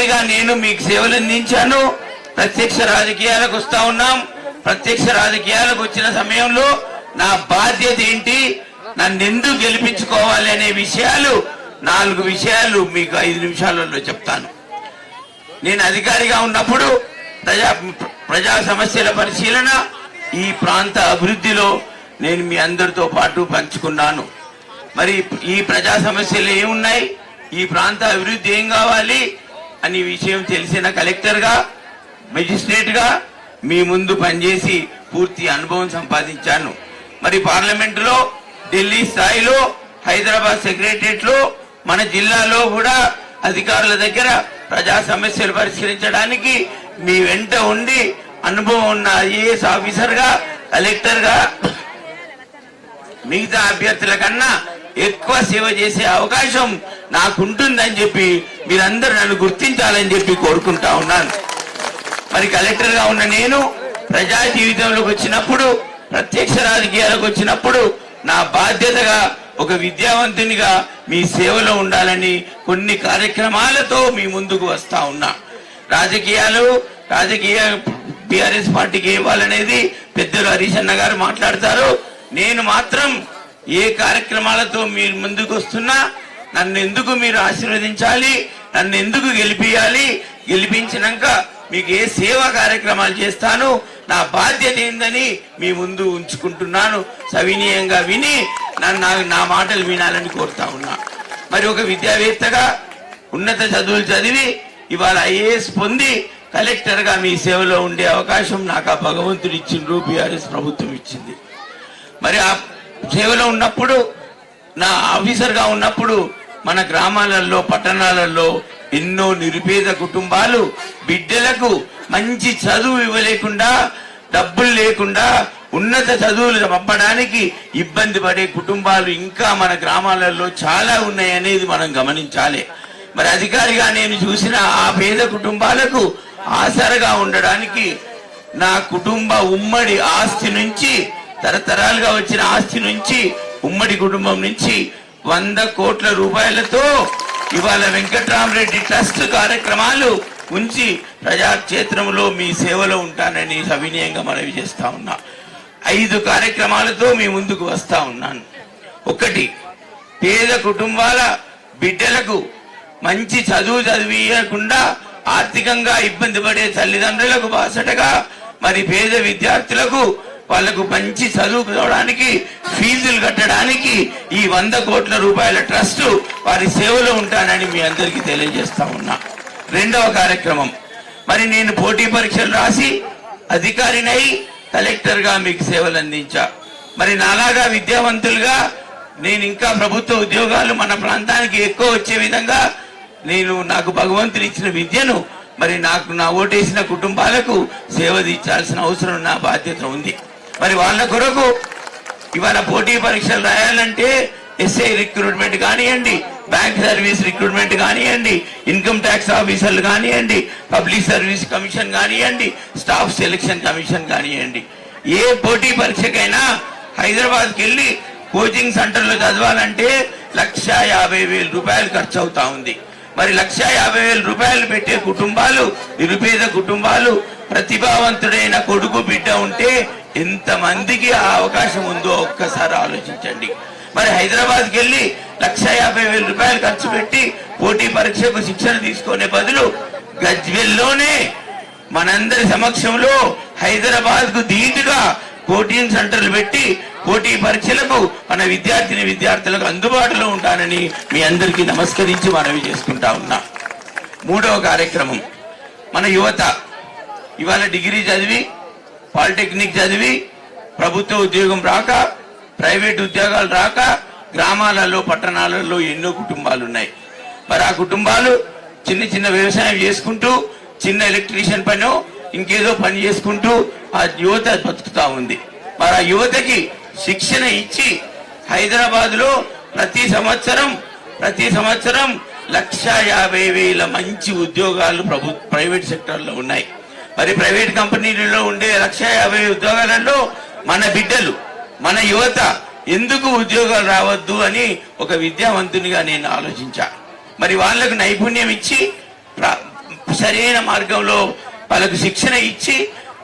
అధికారిగా నేను మీకు సేవలు అందించాను. ప్రత్యక్ష రాజకీయాలకు వస్తా ఉన్నాం. ప్రత్యక్ష రాజకీయాలకు వచ్చిన సమయంలో నా బాధ్యత ఏంటి? నన్ను ఎందుకు గెలిపించుకోవాలి అనే విషయాలు నాలుగు విషయాలు మీకు ఐదు నిమిషాలలో చెప్తాను. నేను అధికారిగా ఉన్నప్పుడు ప్రజా ప్రజా సమస్యల పరిశీలన ఈ ప్రాంత అభివృద్ధిలో నేను మీ అందరితో పాటు పంచుకున్నాను. మరి ఈ ప్రజా సమస్యలు ఏమున్నాయి? ఈ ప్రాంత అభివృద్ధి ఏం కావాలి? అని విషయం తెలిసిన కలెక్టర్గా మెజిస్ట్రేట్గా మీ ముందు పనిచేసి పూర్తి అనుభవం సంపాదించాను. మరి పార్లమెంటులో ఢిల్లీ స్థాయిలో హైదరాబాద్ సెక్రటరియట్లో మన జిల్లాలో కూడా అధికారుల దగ్గర ప్రజా సమస్యలు పరిష్కరించడానికి మీ వెంట ఉండి అనుభవం ఉన్న ఐఏఎస్ ఆఫీసర్గా కలెక్టర్గా మిగతా అభ్యర్థుల కన్నా ఎక్కువ సేవ చేసే అవకాశం నాకుంటుందని చెప్పి మీరందరూ నన్ను గుర్తించాలని చెప్పి కోరుకుంటా ఉన్నాను. మరి కలెక్టర్గా ఉన్న నేను ప్రజా జీవితంలోకి వచ్చినప్పుడు ప్రత్యక్ష రాజకీయాలకు వచ్చినప్పుడు నా బాధ్యతగా ఒక విద్యావంతునిగా మీ సేవలో ఉండాలని కొన్ని కార్యక్రమాలతో మీ ముందుకు వస్తా ఉన్నా. రాజకీయాలు రాజకీయ బీఆర్ఎస్ పార్టీకి ఇవ్వాలనేది పెద్దలు హరీష్ అన్న గారు మాట్లాడతారు. నేను మాత్రం ఏ కార్యక్రమాలతో మీరు ముందుకు వస్తున్నా నన్ను ఎందుకు మీరు ఆశీర్వదించాలి నన్ను ఎందుకు గెలిపియాలి? గెలిపించినాక మీకు ఏ సేవా కార్యక్రమాలు చేస్తాను? నా బాధ్యత ఏందని మీ ముందు ఉంచుకుంటున్నాను. సవినీయంగా విని నన్ను నా- నా మాటలు వినాలని కోరుతా ఉన్నా. మరి ఒక విద్యావేత్తగా ఉన్నత చదువులు చదివి ఇవాళ ఐఏఎస్ పొంది కలెక్టర్గా మీ సేవలో ఉండే అవకాశం నాకు ఆ భగవంతుడు ఇచ్చిండ్రు బీఆర్ఎస్ ప్రభుత్వం ఇచ్చింది. మరి ఆ సేవలో ఉన్నప్పుడు నా ఆఫీసర్గా ఉన్నప్పుడు మన గ్రామాలలో పట్టణాలలో ఎన్నో నిరుపేద కుటుంబాలు బిడ్డలకు మంచి చదువు ఇవ్వలేకుండా డబ్బులు లేకుండా ఉన్నత చదువులు పంపడానికి ఇబ్బంది పడే కుటుంబాలు ఇంకా మన గ్రామాలలో చాలా ఉన్నాయి అనేది మనం గమనించాలి. మరి అధికారిగా నేను చూసిన ఆ పేద కుటుంబాలకు ఆసరగా ఉండడానికి నా కుటుంబ ఉమ్మడి ఆస్తి నుంచి తరతరాలుగా వచ్చిన ఆస్తి నుంచి ఉమ్మడి కుటుంబం నుంచి వంద కోట్ల రూపాయలతో ఇవాళ వెంకట్రామరెడ్డి ట్రస్ట్ కార్యక్రమాలు ఉంచి ప్రజాక్షేత్రంలో మీ సేవలో ఉంటానని సవినయంగా మనవి చేస్తా ఉన్నా. ఐదు కార్యక్రమాలతో మీ ముందుకు వస్తా ఉన్నాను. ఒకటి పేద కుటుంబాల బిడ్డలకు మంచి చదువు చదివియకుండా ఆర్థికంగా ఇబ్బంది పడే తల్లిదండ్రులకు బాసటగా మరి పేద విద్యార్థులకు వాళ్ళకు మంచి చదువుకోవడానికి ఫీజులు కట్టడానికి ఈ వంద కోట్ల రూపాయల ట్రస్ట్ వారి సేవలో ఉంటానని మీ అందరికీ తెలియజేస్తా ఉన్నా. రెండవ కార్యక్రమం. మరి నేను పోటీ పరీక్షలు రాసి అధికారినై కలెక్టర్గా మీకు సేవలు అందించా. మరి నాలాగా విద్యావంతులుగా నేను ఇంకా ప్రభుత్వ ఉద్యోగాలు మన ప్రాంతానికి ఎక్కువ వచ్చే విధంగా నేను నాకు భగవంతుడు ఇచ్చిన విద్యను మరి నాకు నా ఓటేసిన కుటుంబాలకు సేవ తీర్చాల్సిన అవసరం నా బాధ్యత ఉంది. మరి వాళ్ళ కొరకు ఇవాళ పోటీ పరీక్షలు రాయాలంటే ఎస్ఐ రిక్రూట్మెంట్ కానివ్వండి బ్యాంక్ సర్వీస్ రిక్రూట్మెంట్ కానివ్వండి ఇన్కమ్ ట్యాక్స్ ఆఫీసర్లు కానివ్వండి పబ్లిక్ సర్వీస్ కమిషన్ కానివ్వండి స్టాఫ్ సెలక్షన్ కమిషన్ కానివ్వండి. ఏ పోటీ పరీక్షకైనా హైదరాబాద్కి వెళ్ళి కోచింగ్ సెంటర్లో చదవాలంటే లక్ష యాభై వేల రూపాయలు ఖర్చు అవుతా ఉంది. మరి లక్ష యాభై వేల రూపాయలు పెట్టే కుటుంబాలు నిరుపేద కుటుంబాలు ప్రతిభావంతుడైన కొడుకు బిడ్డ ఉంటే ఎంతమందికి ఆ అవకాశం ఉందో ఒక్కసారి ఆలోచించండి. మరి హైదరాబాద్కి వెళ్ళి లక్ష యాభై వేల రూపాయలు ఖర్చు పెట్టి పోటీ పరీక్షకు శిక్షణ తీసుకునే బదులు గజ్వెల్లోనే మనందరి సమక్షంలో హైదరాబాద్కు ధీటుగా కోచింగ్ సెంటర్లు పెట్టి పోటీ పరీక్షలకు మన విద్యార్థిని విద్యార్థులకు అందుబాటులో ఉంటానని మీ అందరికీ నమస్కరించి మనవి చేసుకుంటా ఉన్నా. మూడవ కార్యక్రమం. మన యువత ఇవాళ డిగ్రీ చదివి పాలిటెక్నిక్ చదివి ప్రభుత్వ ఉద్యోగం రాక ప్రైవేట్ ఉద్యోగాలు రాక గ్రామాలలో పట్టణాలలో ఎన్నో కుటుంబాలు ఉన్నాయి మరి ఆ కుటుంబాలు చిన్న చిన్న వ్యవసాయం చేసుకుంటూ చిన్న ఎలక్ట్రీషియన్ పనో ఇంకేదో పని చేసుకుంటూ ఆ యువత బతుకుతా ఉంది. మరి ఆ యువతకి శిక్షణ ఇచ్చి హైదరాబాద్లో ప్రతి సంవత్సరం ప్రతి సంవత్సరం లక్ష యాభై వేల మంచి ఉద్యోగాలు ప్రభు ప్రైవేట్ సెక్టర్లో ఉన్నాయి. మరి ప్రైవేట్ కంపెనీలలో ఉండే లక్ష యాభై ఉద్యోగాలలో మన బిడ్డలు మన యువత ఎందుకు ఉద్యోగాలు రావద్దు అని ఒక విద్యావంతునిగా నేను ఆలోచించా. మరి వాళ్ళకు నైపుణ్యం ఇచ్చి సరైన మార్గంలో వాళ్ళకు శిక్షణ ఇచ్చి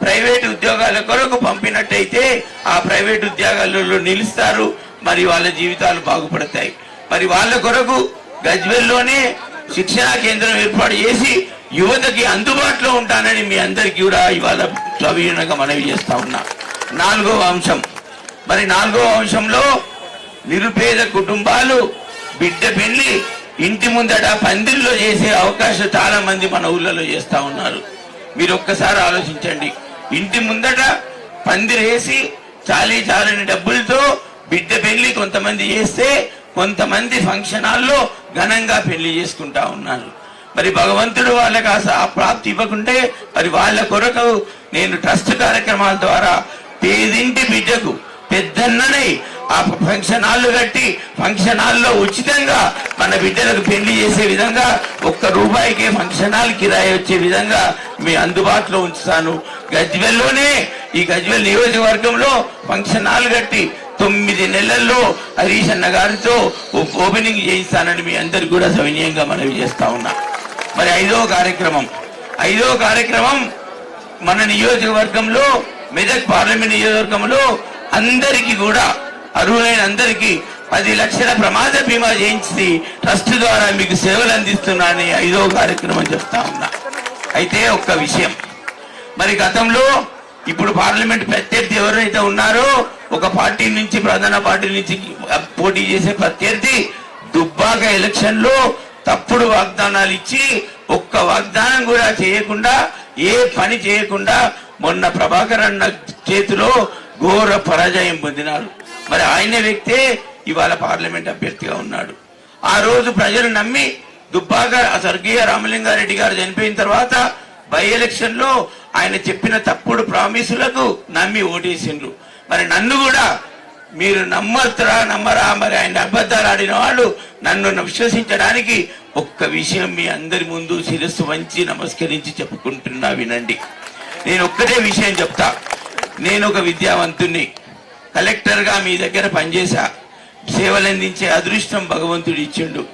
ప్రైవేట్ ఉద్యోగాల కొరకు పంపినట్టయితే ఆ ప్రైవేట్ ఉద్యోగాలలో నిలుస్తారు మరి వాళ్ళ జీవితాలు బాగుపడతాయి. మరి వాళ్ళ కొరకు గజ్వెల్లోనే శిక్షణా కేంద్రం ఏర్పాటు చేసి యువతకి అందుబాటులో ఉంటానని మీ అందరికీ కూడా ఇవాళ ప్రవీణంగా మనవి చేస్తా ఉన్నా. నాలుగవ అంశం. మరి నాలుగవ అంశంలో నిరుపేద కుటుంబాలు బిడ్డ పెళ్ళి ఇంటి ముందట పందిల్లో చేసే అవకాశం చాలా మంది మన ఊళ్ళలో చేస్తా ఉన్నారు. మీరు ఒక్కసారి ఆలోచించండి. ఇంటి ముందట పందిరేసి చాలీ చాలని డబ్బులతో బిడ్డ పెళ్ళి కొంతమంది చేస్తే కొంతమంది ఫంక్షన్ హాల్లో ఘనంగా పెళ్ళి చేసుకుంటా ఉన్నారు. మరి భగవంతుడు వాళ్ళకి ఆ ఆ ప్రాప్తి ఇవ్వకుంటే మరి వాళ్ళ కొరకు నేను ట్రస్ట్ కార్యక్రమాల ద్వారా పేదింటి బిడ్డకు పెద్దన్ననే ఆ ఫంక్షన్ హాల్ కట్టి ఫంక్షన్ హాల్లో ఉచితంగా మన బిడ్డలకు పెళ్ళి చేసే విధంగా ఒక్క రూపాయికే ఫంక్షన్ హాల్ కిరాయి వచ్చే విధంగా మీ అందుబాటులో ఉంచుతాను. గజ్వెల్లోనే ఈ గజ్వెల్ నియోజకవర్గంలో ఫంక్షన్ హాల్ కట్టి తొమ్మిది నెలల్లో హరీష్ అన్న గారితో ఓ- ఓపెనింగ్ చేయిస్తానని మీ అందరికి కూడా సవినీయంగా మనవి చేస్తా ఉన్నా. మరి ఐదో కార్యక్రమం. ఐదో కార్యక్రమం మన నియోజకవర్గంలో మెదక్ పార్లమెంట్ నియోజకవర్గంలో అందరికీ కూడా అర్హులైన అందరికీ పది లక్షల ప్రమాద బీమా చేయించి ట్రస్ట్ ద్వారా మీకు సేవలు అందిస్తున్నానని ఐదో కార్యక్రమం చెప్తా ఉన్నా. అయితే ఒక్క విషయం. మరి గతంలో ఇప్పుడు పార్లమెంట్ ప్రత్యర్థి ఎవరైతే ఉన్నారో ఒక పార్టీ నుంచి ప్రధాన పార్టీ నుంచి పోటీ చేసే ప్రత్యర్థి దుబ్బాక ఎలక్షన్లో తప్పుడు వాగ్దానాలు ఇచ్చి ఒక్క వాగ్దానం కూడా చేయకుండా ఏ పని చేయకుండా మొన్న ప్రభాకర్ అన్న చేతిలో ఘోర పరాజయం పొందినారు. మరి ఆయన వ్యక్తే ఇవాళ పార్లమెంట్ అభ్యర్థిగా ఉన్నాడు. ఆ రోజు ప్రజలు నమ్మి దుబ్బాక స్వర్గీయ రామలింగారెడ్డి గారు చనిపోయిన తర్వాత బై ఎలక్షన్లో ఆయన చెప్పిన తప్పుడు ప్రామిసులకు నమ్మి ఓటేసిండ్రు. మరి నన్ను కూడా మీరు నమ్మత్రా నమ్మరా మరి ఆయన అబద్ధాలు ఆడిన వాళ్ళు నన్ను విశ్వసించడానికి ఒక్క విషయం మీ అందరి ముందు శిరస్సు వంచి నమస్కరించి చెప్పుకుంటున్నా వినండి. నేను ఒక్కటే విషయం చెప్తా. నేను ఒక విద్యావంతుణ్ణి. కలెక్టర్గా మీ దగ్గర పనిచేశా. సేవలందించే అదృష్టం భగవంతుడు ఇచ్చిండు.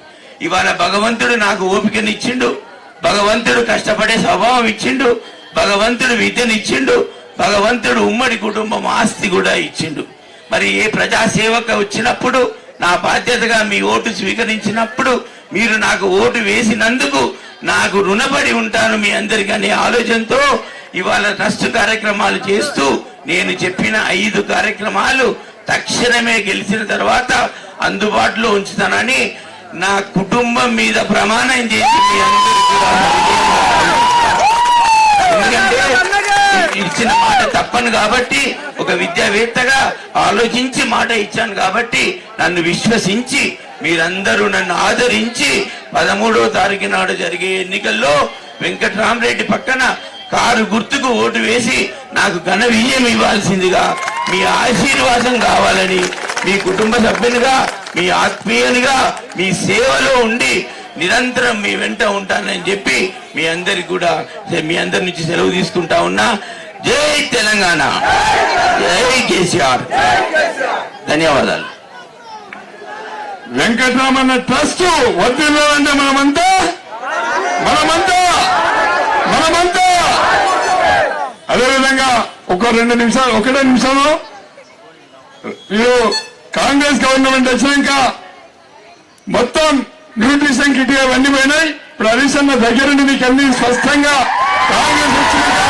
ఇవాళ భగవంతుడు నాకు ఓపికనిచ్చిండు. భగవంతుడు కష్టపడే స్వభావం ఇచ్చిండు. భగవంతుడు విద్యనిచ్చిండు. భగవంతుడు ఉమ్మడి కుటుంబం ఆస్తి కూడా ఇచ్చిండు. మరి ఏ ప్రజాసేవక వచ్చినప్పుడు నా బాధ్యతగా మీ ఓటు స్వీకరించినప్పుడు మీరు నాకు ఓటు వేసినందుకు నాకు రుణపడి ఉంటాను మీ అందరికీ అనే ఆలోచనతో ఇవాళ ట్రస్ట్ కార్యక్రమాలు చేస్తూ నేను చెప్పిన ఐదు కార్యక్రమాలు తక్షణమే గెలిచిన తర్వాత అందుబాటులో ఉంచుతానని నా కుటుంబం మీద ప్రమాణం చేసి మీ అందరికీ కూడా ఎందుకంటే ఇచ్చిన ఇచ్చాను కాబట్టి ఒక విద్యావేత్తగా ఆలోచించి మాట ఇచ్చాను కాబట్టి నన్ను విశ్వసించి మీరందరూ నన్ను ఆదరించి పదమూడో తారీఖు నాడు జరిగే ఎన్నికల్లో వెంకట్రామరెడ్డి పక్కన కారు గుర్తుకు ఓటు వేసి నాకు ఘన విజయం ఇవ్వాల్సిందిగా మీ ఆశీర్వాదం కావాలని మీ కుటుంబ సభ్యునిగా మీ ఆత్మీయునిగా మీ సేవలో ఉండి నిరంతరం మీ వెంట ఉంటానని చెప్పి మీ అందరికి కూడా మీ అందరి నుంచి సెలవు తీసుకుంటా ఉన్నా. జై తెలంగాణ. జై కేసీఆర్. ధన్యవాదాలు. వెంకటరామన్న ట్రస్ట్ వద్దిల్లాలంటే మనమంతా? మనమంతా? మనమంతా? అదేవిధంగా ఒక రెండు నిమిషాలు ఒకటే నిమిషంలో మీరు కాంగ్రెస్ గవర్నమెంట్ వచ్చినాక మొత్తం న్యూట్రిషన్ కిట్ అవన్నీ పోయినాయి. ఇప్పుడు హరీష్ అన్న దగ్గరుండి మీకు అన్ని స్పష్టంగా కాంగ్రెస్ వచ్చినాక